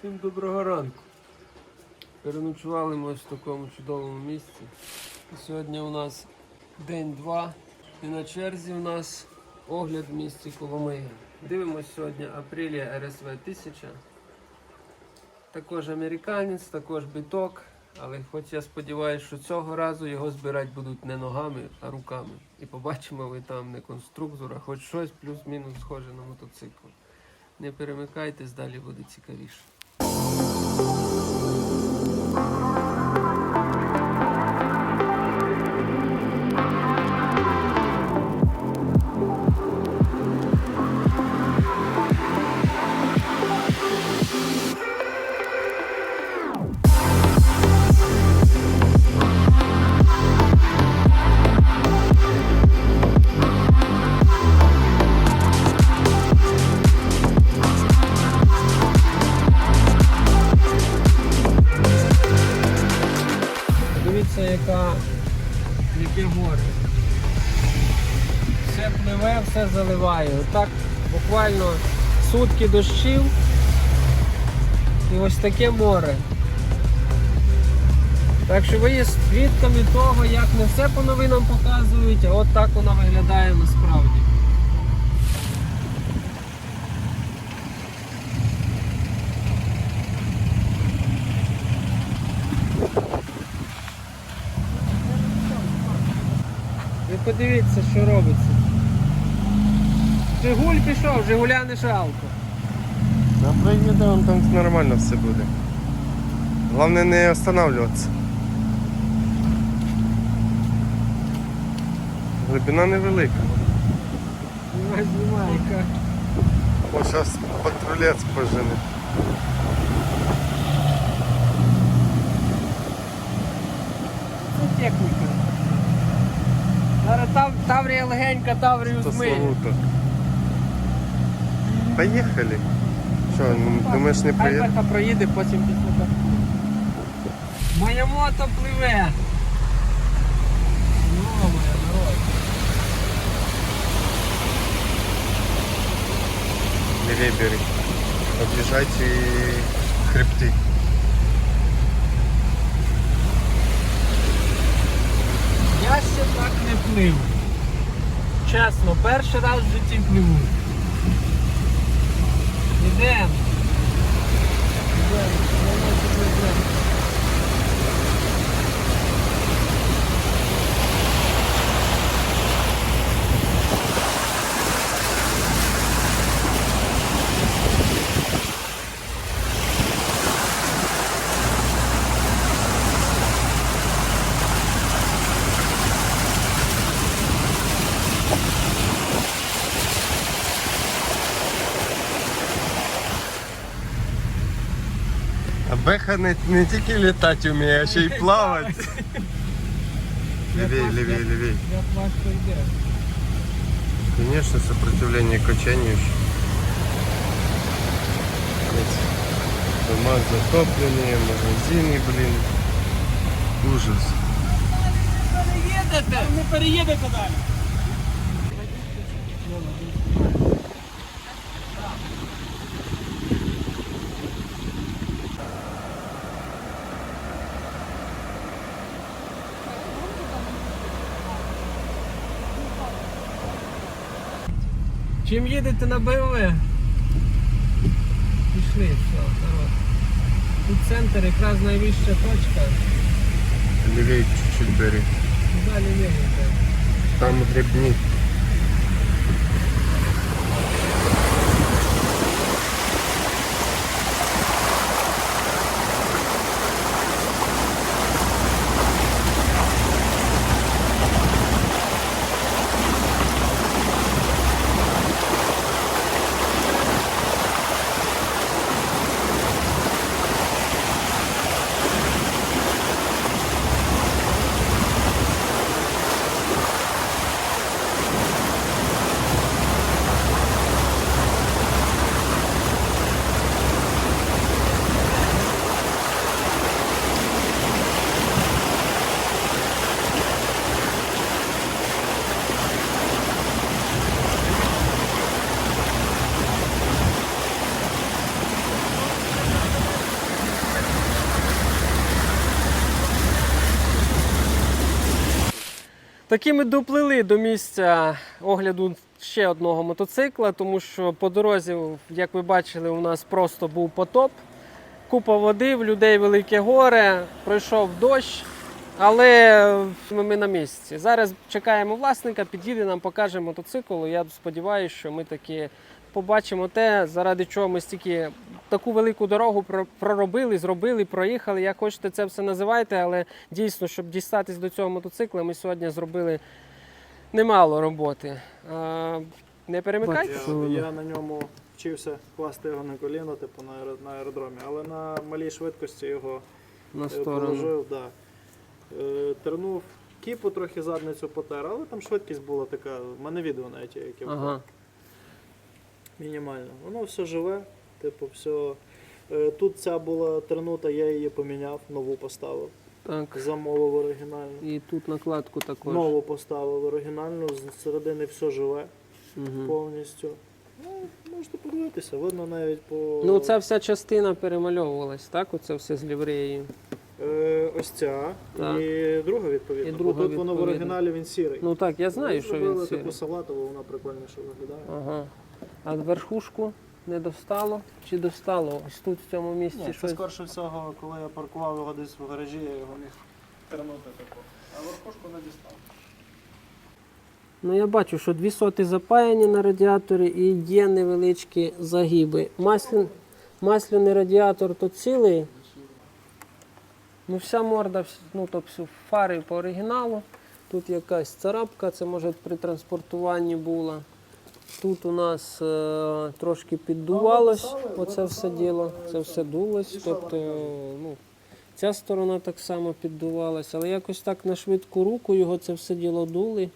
Всім доброго ранку. Переночували ми ось в такому чудовому місці. Сьогодні у нас день два. І на черзі у нас огляд в місті Коломиї. Дивимось сьогодні Апрілія РСВ 1000. Також американець, також біток. Але хоч я сподіваюся, що цього разу його збирати будуть не ногами, а руками. І побачимо ви там не конструктор, а хоч щось плюс-мінус схоже на мотоцикл. Не перемикайтесь, далі буде цікавіше. thank you буквально сутки дощів і ось таке море. Так що ви є свідками того, як не все по новинам показують, а от так воно виглядає насправді. Ви подивіться, що робиться. Жигуль пішов, Жигуля не жалко. На проїде он там нормально все буде. Головне не останавливатися. Глибина невелика. Яка. О, зараз патрулець пожене. Це техніка. Зараз Таврія легенька, Таврію змиє. Поїхали. Що, ну, думаєш не Хай проїде, потім того. Моя мото пливе. Йо-моє, народ. Лівей бери. Об'їжджайте хребти. Я ще так не плив. Чесно, перший раз в житті пливу. છે એમ ідемо, ідемо. А Беха не, не тільки літати вміє, а ще й плавати. Лівей, лівей, лівей. Як важко йде. Конечно, сопротивление качанию. еще. Здесь Дома затопленные, магазины, блин. Ужас. Переїдете! Не переїдете далі. Чим їдете на БМВ? Пішли, все, народ. Тут центр якраз найвища точка. Лівій чуть-чуть бери. Далі виїдете. Там гребни. Таки ми доплили до місця огляду ще одного мотоцикла, тому що по дорозі, як ви бачили, у нас просто був потоп. Купа води, в людей велике горе, пройшов дощ, але ми на місці. Зараз чекаємо власника, під'їде нам, покаже мотоцикл. Я сподіваюся, що ми таки побачимо те, заради чого ми стільки таку велику дорогу проробили, зробили, проїхали. Як хочете це все називайте, але дійсно, щоб дістатись до цього мотоцикла, ми сьогодні зробили немало роботи. А, не перемикайте. Я, я на ньому вчився класти його на коліно, типу на, на аеродромі, але на малій швидкості його На е, сторону. положив, да. Е, тернув кіпу, трохи задницю потер, але там швидкість була така, в мене відео навіть яке Ага. мінімально. Воно все живе, типу, все. Тут ця була тернута, я її поміняв, нову поставив. Так. Замовив оригінальну. І тут накладку також. Нову поставив оригінальну, з середини все живе Угу. повністю. Ну, можете подивитися, видно навіть по. Ну, ця вся частина перемальовувалась, так? Оце все з лівреєю. Е, ось ця. Так. І друга відповідно. І Бо друга тут воно в оригіналі він сірий. Ну так, я знаю, Ми що він зробили сірий. таку салатову, вона прикольніше виглядає. Ага. А верхушку не достало? Чи достало? Ось тут в цьому місці Ні, це щось. скорше всього, коли я паркував його десь в гаражі, я його міг тернути таку. А верхушку не дістав. Ну я бачу, що дві соти запаяні на радіаторі і є невеличкі загиби. Маслін... Масляний радіатор то цілий. Ну, вся морда, ну, тобто фари по оригіналу. Тут якась царапка, це може при транспортуванні була. Тут у нас е, трошки піддувалось, оце все діло, це все дулось. Тобто, ну, ця сторона так само піддувалась, але якось так на швидку руку його це все діло дули.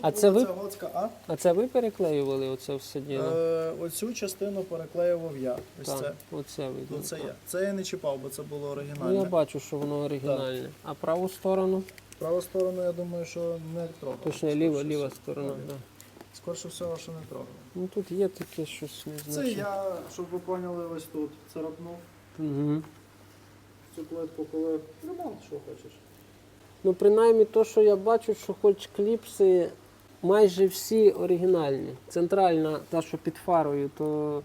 А це ви, А. а це ви переклеювали оце все діло? Е, оцю частину переклеював я. Ось це. оце видно. Оце я. Це я не чіпав, бо це було Ну, я бачу, що воно оригінальне. А праву сторону? Праву сторону, я думаю, що не трогав. Точно, ліва, ліва сторона. Ліва. Да. Скорше всього, що не трогав. Ну тут є таке щось Це незначне. я, щоб ви поняли, ось тут царапнув Угу. цю плитку, коли ремонт, що хочеш. Ну, принаймні, то, що я бачу, що хоч кліпси майже всі оригінальні. Центральна, та, що під фарою, то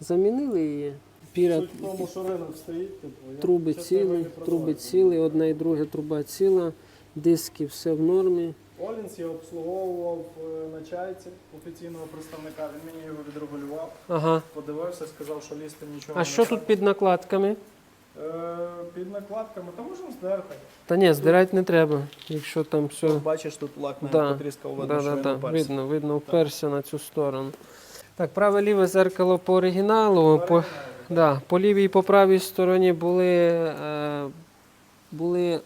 замінили її. Піра Суть в тому, що ринок стоїть, типу, я труби частину цілі, не труби продавав. цілі, одна і друга труба ціла, диски все в нормі. Олінс я обслуговував е, на чайці офіційного представника, він мені його відрегулював, Ага. подивився, сказав, що лізти нічого А не що треба. тут під накладками? Е, під накладками, та можемо здерти. Та ні, здирати не треба, якщо там все. Бачиш, тут лак навіть Да. потріскав, Да, да, да. Видно, видно, вперся на цю сторону. Так, праве ліве зеркало по оригіналу. По, да, по лівій і по правій стороні були, е, були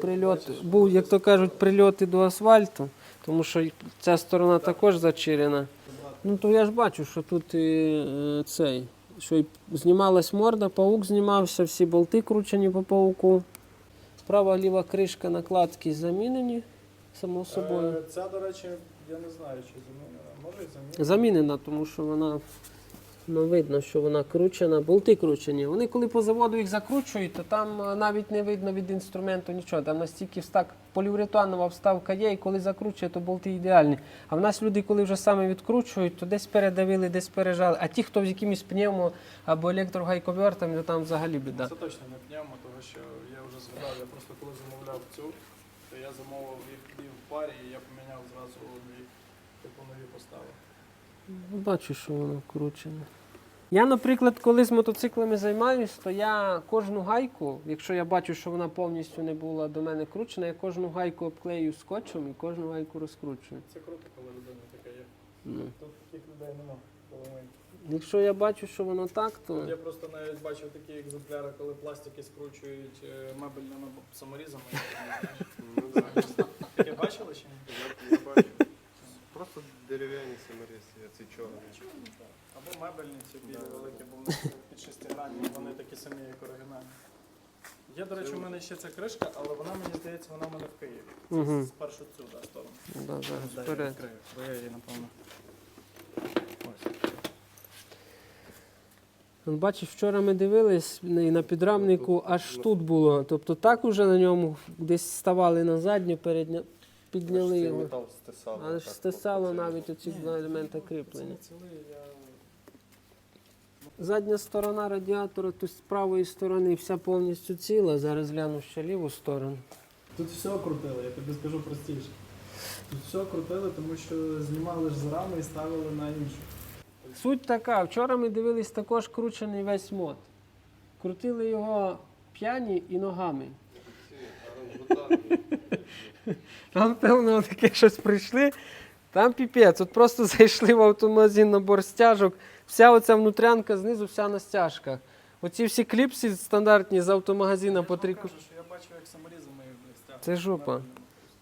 прильот, був, як то кажуть, прильоти до асфальту, тому що ця сторона також зачирена. Ну то я ж бачу, що тут і, е, цей, що й знімалась морда, паук знімався, всі болти кручені по пауку. Права ліва кришка накладки замінені, само собою. Е, Ця, до речі, я не знаю, чи замінена. Може і замінена. Замінена, тому що вона ну, видно, що вона кручена, болти кручені. Вони коли по заводу їх закручують, то там е, навіть не видно від інструменту нічого. Там настільки встак поліуретанова вставка є, і коли закручує, то болти ідеальні. А в нас люди, коли вже саме відкручують, то десь передавили, десь пережали. А ті, хто з якимись пневмо або електрогайковертами, то там взагалі біда. Це точно не пневмо, тому що я вже згадав, я просто коли замовляв цю, то я замовив їх дві в парі і я поміняв зразу дві. Бачу, що воно кручене. Я, наприклад, коли з мотоциклами займаюсь, то я кожну гайку, якщо я бачу, що вона повністю не була до мене кручена, я кожну гайку обклею скотчем і кожну гайку розкручую. Це круто, коли людина така є. Ну. Тут таких людей нема. коли. Якщо я бачу, що воно так, то Я просто навіть бачив такі екземпляри, коли пластики скручують е, мебельними саморізами. Таке бачили чи ні? Я бачу. Просто дерев'яні саморізи, це чорні. Або мебельні ці білі великі, бо вони під шестигранні, вони такі самі, як оригінальні. Є, до речі, у мене ще ця кришка, але вона мені здається, вона в мене в Києві. Це Мгм. Спершу цю да, сторону. да, зараз Дай я вперед. відкрию, бо я її, напевно. Ось. Бачиш, вчора ми дивились і на підрамнику аж тут було. Тобто так уже на ньому десь ставали на задню, передня, підняли його. Але ж стисало навіть оці два елементи кріплення. Задня сторона радіатора, тут з правої сторони вся повністю ціла. Зараз гляну ще ліву сторону. Тут все крутили, я тобі скажу простіше. Тут все крутили, тому що знімали ж з рами і ставили на іншу. Суть така, вчора ми дивились також кручений весь мод. Крутили його п'яні і ногами. Там, певно, таке щось прийшли. Там піпець. От просто зайшли в автомагазин набор стяжок. Вся оця внутрянка знизу, вся на стяжках. Оці всі кліпси стандартні з автомагазина по три. Що я бачив, як саморізами блістяв. Це жопа.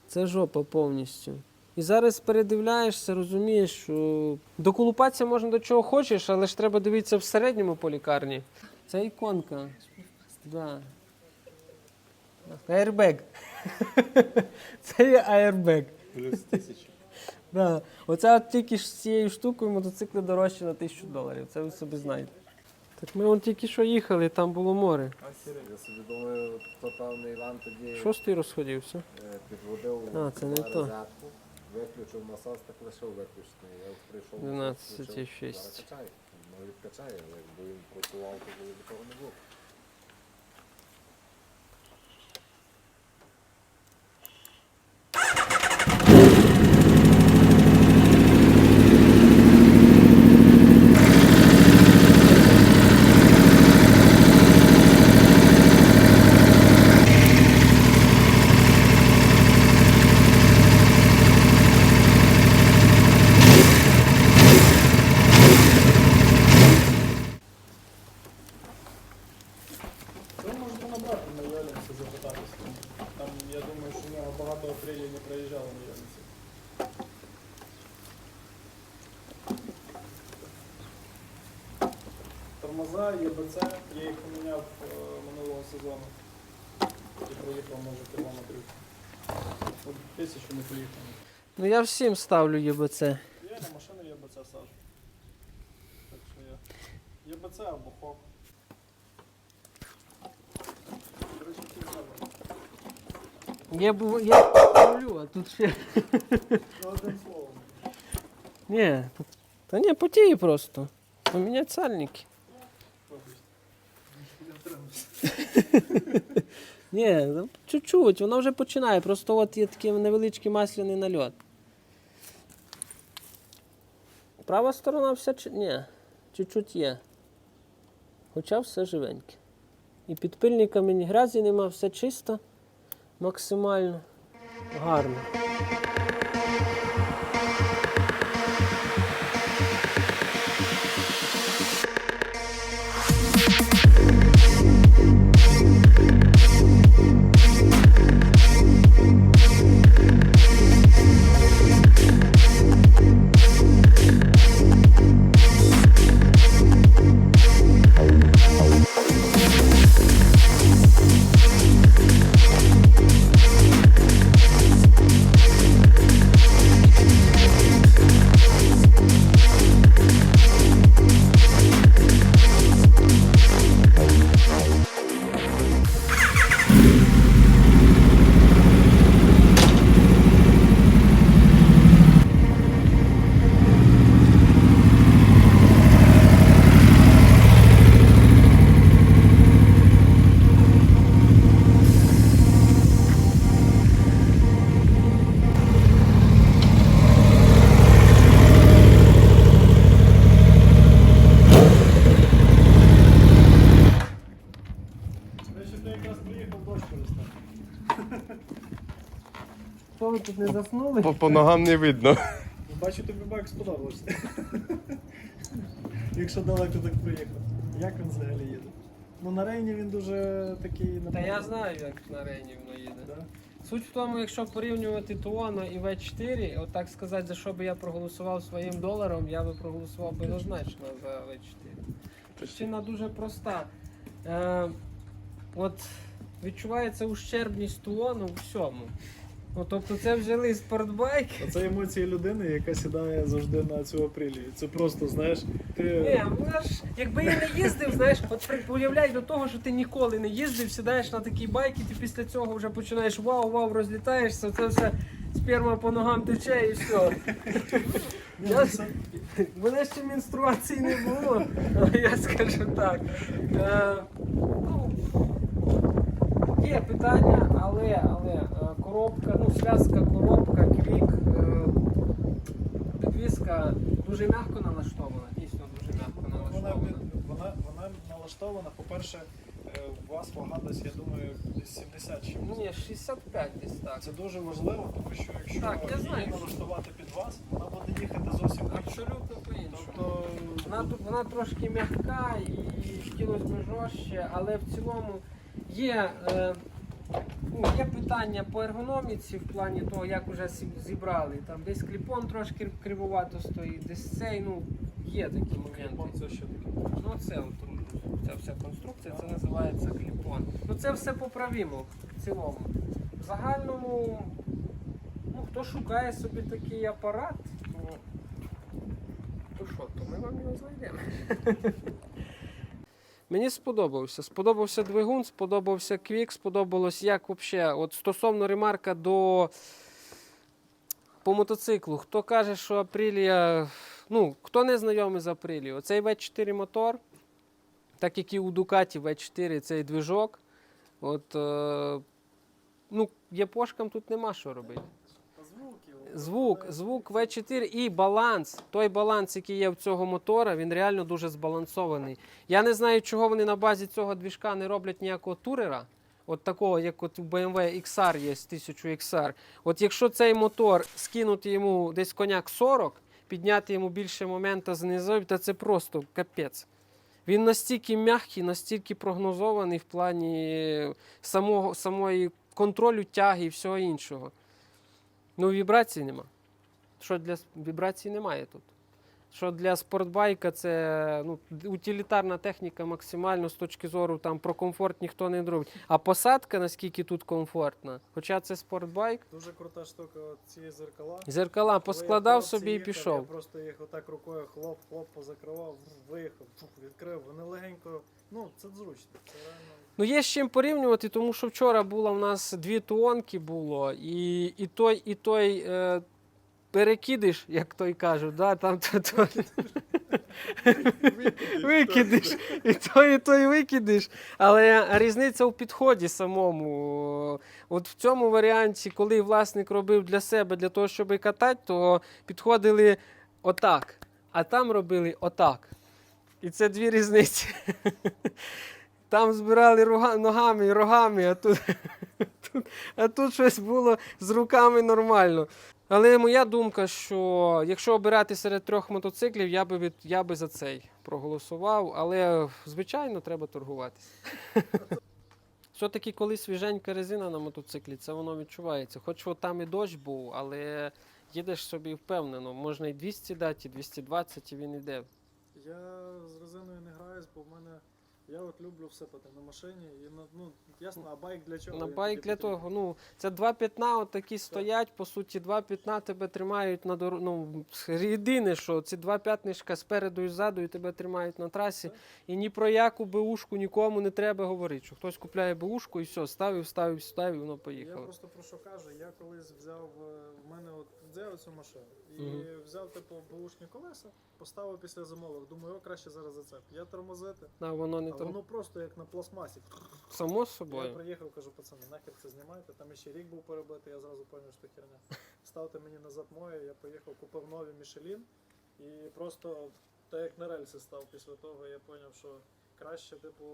Це жопа повністю. І зараз передивляєшся, розумієш, що доколупатися можна до чого хочеш, але ж треба дивитися в середньому по лікарні. Це іконка. Да. Аербек. Це є аербек. Плюс тисячу. Да. Оце от тільки ж з цією штукою мотоцикли дорожчі на тисячу доларів. Це ви собі знаєте. Так ми вон тільки що їхали, там було море. А Серега, собі думаю, то певний Іван тоді Шостий розходився. е, підводив А, це не то. розетку, виключив насос, так лишив виключений. Я прийшов 12,6. Зараз качає. Ну, відкачає, але якби він працював, то було б того не було. Ви можете набрати на Йолінці запитатися. Там, я думаю, що в нього багато апрелів не проїжджало на Йолінці. Тормоза, ЄБЦ, я їх поміняв е, минулого сезону. І проїхав, може, кілометрів. От Тисячу не поїхав. Ну я всім ставлю ЄБЦ. Я на машину ЄБЦ сажу. Так що я. ЄБЦ або ХОК. Я бу- я ставлю, а тут ще. Ну, одним словом. Ні. Та ні, потіє просто. Поміняти сальники. Ні, ну, чуть-чуть, воно вже починає. Просто от є такий невеличкий масляний нальот. Права сторона вся чи... Ні, чуть-чуть є. Хоча все живеньке. І під пильниками ні грязі нема, все чисто, максимально гарно. Заснули? По, по ногам не видно. Бачу, тобі байк сподобався. Якщо далеко так приїхав. Як він взагалі їде? Ну на рейні він дуже такий Та я знаю, як на рейні воно їде. Да? Суть в тому, якщо порівнювати Туоно і В4, от так сказати, за що би я проголосував своїм доларом, я би проголосував би однозначно за В4. Причина дуже проста. Е, от відчувається ущербність Туону у всьому. Ну, тобто це взяли спортбайк. Це емоції людини, яка сідає завжди на цю апрелію. Це просто, знаєш, ти. Ні, ну ж, якби я не їздив, знаєш, от уявляй до того, що ти ніколи не їздив, сідаєш на такий байк, і ти після цього вже починаєш вау-вау, розлітаєшся, це все сперма по ногам тече і все. Я, в мене ще менструації не було, але я скажу так. Е, ну, є питання, але, але е, коробка, ну, зв'язка, коробка, квік, е, підвіска дуже м'яко налаштована, дійсно дуже м'яко налаштована. вона, вона налаштована, по-перше, е, у вас вага десь, я думаю, десь 70 чимось. Ні, 65 десь так. Це дуже важливо, тому що якщо Так, я її знаю. налаштувати під вас, вона буде їхати зовсім. Абсолютно по-іншому. Тобто Вона, тут- вона трошки м'яка і хотілося б жорстче, але в цілому є, е, ну, є питання по ергономіці в плані того, як вже зібрали. Там десь кліпон трошки кривувато стоїть, десь цей, ну, є такі кліпон моменти. це що таке? Ну це от, ця вся конструкція, це називається кліпон. Ну це все поправимо в цілому. В загальному, ну хто шукає собі такий апарат, то, то що, то ми вам його знайдемо. Мені сподобався. Сподобався двигун, сподобався квік, сподобалось як взагалі. От стосовно ремарка до по мотоциклу. Хто каже, що Апрілія, ну, хто не знайомий з Апрілією, оцей V4 мотор, так як і у Ducati V4 цей движок. От, е, ну, Япошкам тут нема що робити. Звук, звук V4 і баланс. Той баланс, який є в цього мотора, він реально дуже збалансований. Я не знаю, чого вони на базі цього двіжка не роблять ніякого турера. От такого, як от у BMW XR є 1000 XR. От якщо цей мотор скинути йому десь коняк 40, підняти йому більше момента знизу, то це просто капець. Він настільки м'який, настільки прогнозований в плані самого, самої контролю тяги і всього іншого. Ну, вібрацій нема. Що для вібрацій немає тут. Що для спортбайка це ну, утилітарна техніка максимально з точки зору там, про комфорт ніхто не робить. А посадка, наскільки тут комфортна, хоча це спортбайк, Дуже крута штука, от ці зеркала. зеркала поскладав собі і їхав, Я пішов. просто їх отак рукою хлоп-хлоп позакривав, виїхав, відкрив. Вони легенько. Ну, це зручно. Це реально. Ну, є з чим порівнювати, тому що вчора було в нас дві туонки було, і, і той, і той е, перекидиш, як той кажуть, да, там то, то, викидиш, і той, і той викидиш. Але різниця у підході самому. От в цьому варіанті, коли власник робив для себе, для того, щоб катати, то підходили отак, а там робили отак. І це дві різниці. Там збирали руга- ногами і рогами, а тут, тут, а тут щось було з руками нормально. Але моя думка, що якщо обирати серед трьох мотоциклів, я би, від, я би за цей проголосував, але звичайно треба торгуватися. Все-таки, коли свіженька резина на мотоциклі, це воно відчувається. Хоч от там і дощ був, але їдеш собі впевнено. Можна і 200 дати, і 220, і він іде. Я з резиною не граюсь, бо в мене. Я от люблю всипати на машині. І на, ну, ясно, а байк для чого? На Він байк тобі для потрібен. того, ну це два п'ятна, от такі стоять. По суті, два п'ятна тебе тримають на дорогу. Ну, єдине, що ці два п'ятнишка спереду і ззаду і тебе тримають на трасі. Так. І ні про яку беушку нікому не треба говорити. Що хтось купляє беушку і все, ставив, ставив, ставив, і воно Я поїхало. просто про що кажу, я колись взяв е, в мене от взяв цю машину і Мгм. взяв типу бушні колеса, поставив після замовок. Думаю, о, краще зараз зацеп. Я тормозити, Да, воно не а то. воно просто як на пластмасі. Само Я собою. приїхав, кажу, пацани, нахер це знімайте. Там ще рік був перебитий, я зразу зрозумів, що херня. Ставте мені назад моє, я поїхав, купив нові Мішелін і просто так як на рельси став після того, я зрозумів, що краще, типу,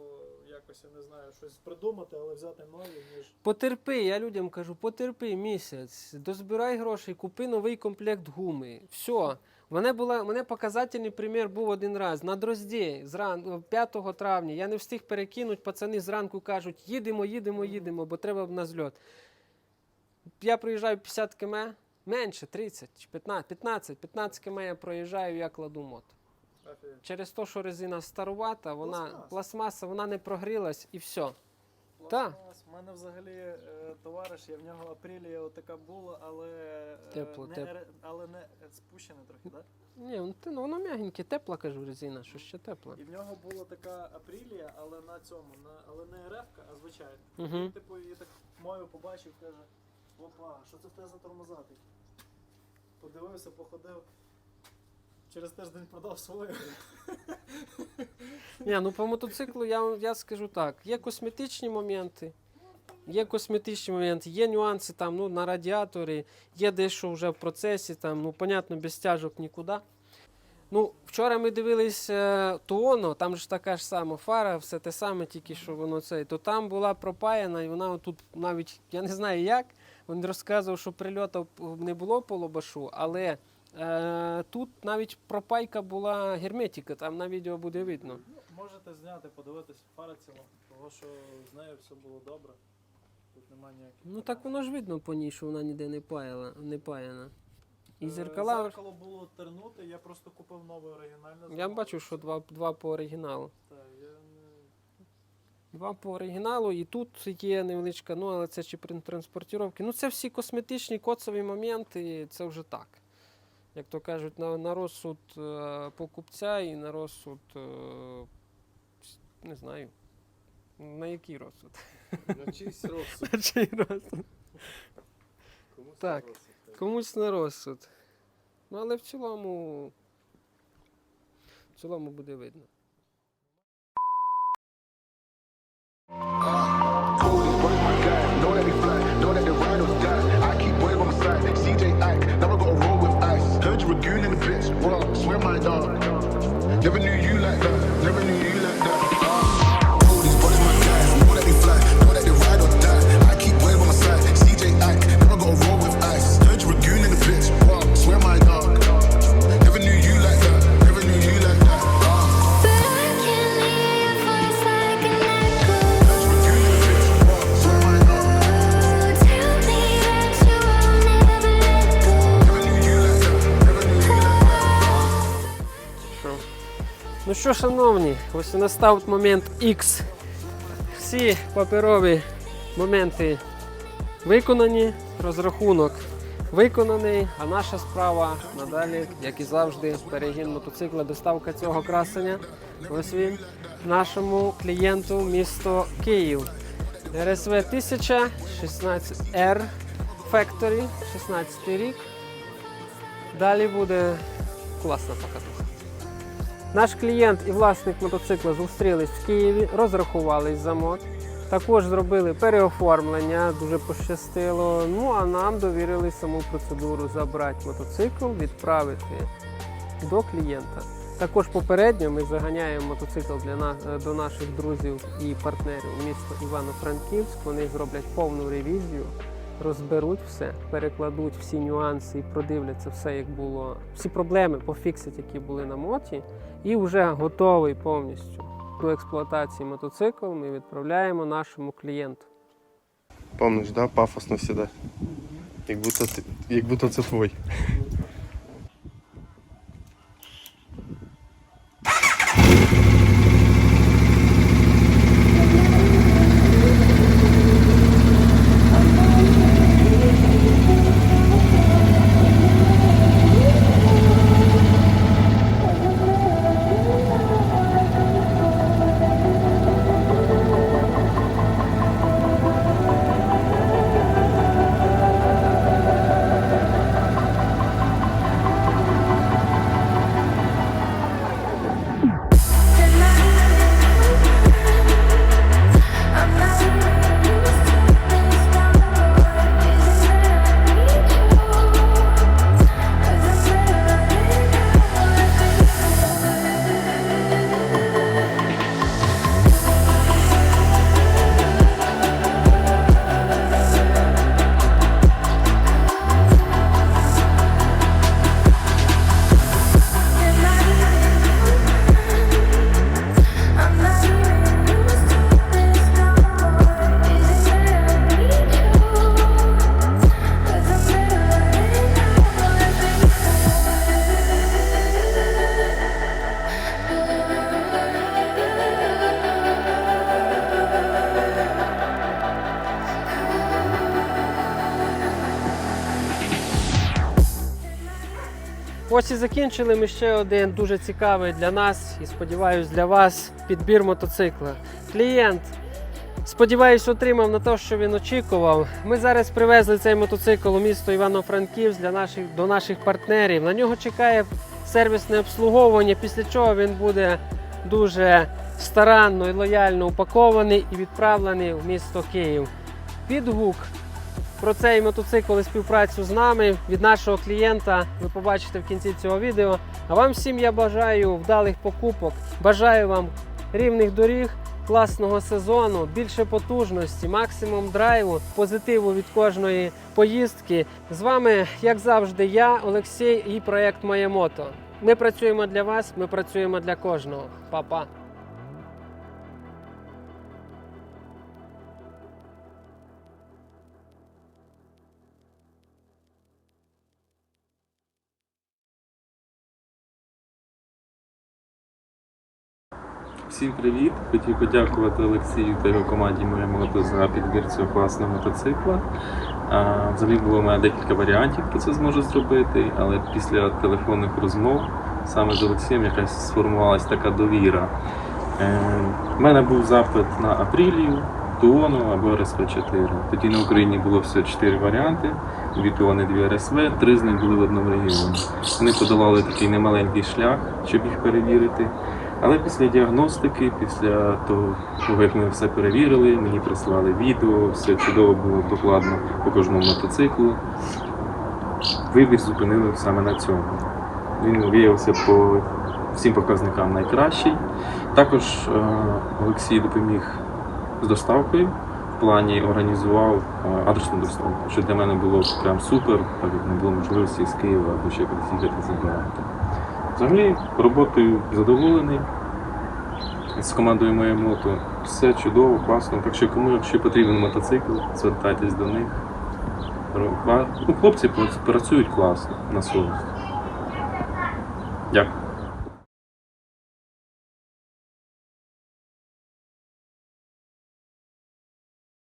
якось я не знаю, щось придумати, але взяти нові, ніж. Потерпи, я людям кажу, потерпи місяць, дозбирай грошей, купи новий комплект гуми. Все. Мене, була, мене показательний примір був один раз. На дрозді, зран, 5 травня, я не встиг перекинути, пацани зранку кажуть, їдемо, їдемо, їдемо, бо треба на зльот. Я проїжджаю 50 км, менше 30 чи 15, 15, 15 км я проїжджаю, я кладу мот. Через те, що резина старувата, вона Пластмаса. пластмаса, вона не прогрілась і все. Та. У мене взагалі е, товариш, я в нього апрілія отака була, але е, Тепло, не, тепло. ре- але не е, спущена трохи, так? Ні, ну, ти- ну воно м'ягеньке, тепла, кажу, резина, що ще тепла. І в нього була така апрілія, але на цьому, на, але не РФ, а звичайна. Угу. Він, типу, її так мою побачив, каже, опа, що це в тебе за тормоза такі? Подивився, походив. Через тиждень продав свою. Ні, ну по мотоциклу я, я скажу так: є косметичні моменти. Є косметичні моменти, є нюанси там, ну, на радіаторі, є дещо вже в процесі, там, ну, понятно, без стяжок нікуди. Ну, вчора ми дивились е, Туоно, там ж така ж сама фара, все те саме, тільки що воно цей. То там була пропаяна, і вона тут навіть, я не знаю як, він розказував, що прильоту не було по лобашу, але тут навіть пропайка була герметика, там на відео буде видно. Можете зняти, подивитися, фара ціла, того що з нею все було добре. Тут немає ніяких. Ну так воно ж видно по ній, що вона ніде не паяла, не паяна. І Е, зеркала. Зеркало було тернути, я просто купив нове оригінальне. Я бачу, що два, два по оригіналу. Так, я не... Два по оригіналу, і тут є невеличка, ну але це чи при транспортіровки. Ну це всі косметичні коцові моменти, це вже так. Як то кажуть, на, на розсуд е, покупця і на розсуд, е, не знаю, на який розсуд? На чийсь розсуд. На чий розсуд? Комусь Так. на розсуд. Комусь на розсуд. Ну, але в цілому. В цілому буде видно. Know that they fly, know that they ride or die. I keep wave on my side. CJ Ike, Ну що, шановні, ось і настав момент X. Всі паперові моменти виконані, розрахунок виконаний, а наша справа надалі, як і завжди, перегін мотоцикла, доставка цього красення. Ось він нашому клієнту місто Київ. РСВ 1000 16R Factory, 16 рік. Далі буде класна показуха. Наш клієнт і власник мотоцикла зустрілись в Києві, розрахувались за мод. Також зробили переоформлення, дуже пощастило. Ну а нам довірили саму процедуру забрати мотоцикл, відправити до клієнта. Також попередньо ми заганяємо мотоцикл для нас до наших друзів і партнерів у місто Івано-Франківськ. Вони зроблять повну ревізію, розберуть все, перекладуть всі нюанси і продивляться все, як було, всі проблеми пофіксять, які були на моті, і вже готовий повністю до експлуатації мотоцикл ми відправляємо нашому клієнту. Помниш, да? Пафосно всегда. Як будто, як будто це твой. Ось і закінчили ми ще один дуже цікавий для нас і сподіваюсь для вас підбір мотоцикла. Клієнт. Сподіваюсь, отримав на те, що він очікував. Ми зараз привезли цей мотоцикл у місто Івано-Франківськ для наших до наших партнерів. На нього чекає сервісне обслуговування, після чого він буде дуже старанно і лояльно упакований і відправлений в місто Київ. Відгук про цей мотоцикл і співпрацю з нами від нашого клієнта ви побачите в кінці цього відео. А вам всім я бажаю вдалих покупок. Бажаю вам рівних доріг, класного сезону, більше потужності, максимум драйву, позитиву від кожної поїздки. З вами, як завжди, я, Олексій і проект Моє Мото. Ми працюємо для вас, ми працюємо для кожного. Па-па! Всім привіт! Хотів подякувати Олексію та його команді моє за підбір цього класного мотоцикла. Взагалі було у мене декілька варіантів, хто це зможе зробити, але після телефонних розмов саме з Олексієм якась сформувалася така довіра. Е, у мене був запит на Апрілію, Туону або РСВ-4. Тоді на Україні було все чотири варіанти: дві Туони, дві РСВ, три з них були в одному регіоні. Вони подолали такий немаленький шлях, щоб їх перевірити. Але після діагностики, після того, як ми все перевірили, мені прислали відео, все чудово було докладно по кожному мотоциклу. Вибір зупинили саме на цьому. Він виявився по всім показникам найкращий. Також е, Олексій допоміг з доставкою. В плані організував е, адресну доставку, що для мене було прям супер, так як не було можливості з Києва або ще кудись їхати забирати. Взагалі роботою задоволений. З командою моє мото все чудово, класно. Так що кому якщо потрібен мотоцикл, звертайтесь до них. Ну, хлопці працюють класно на совість. Дякую.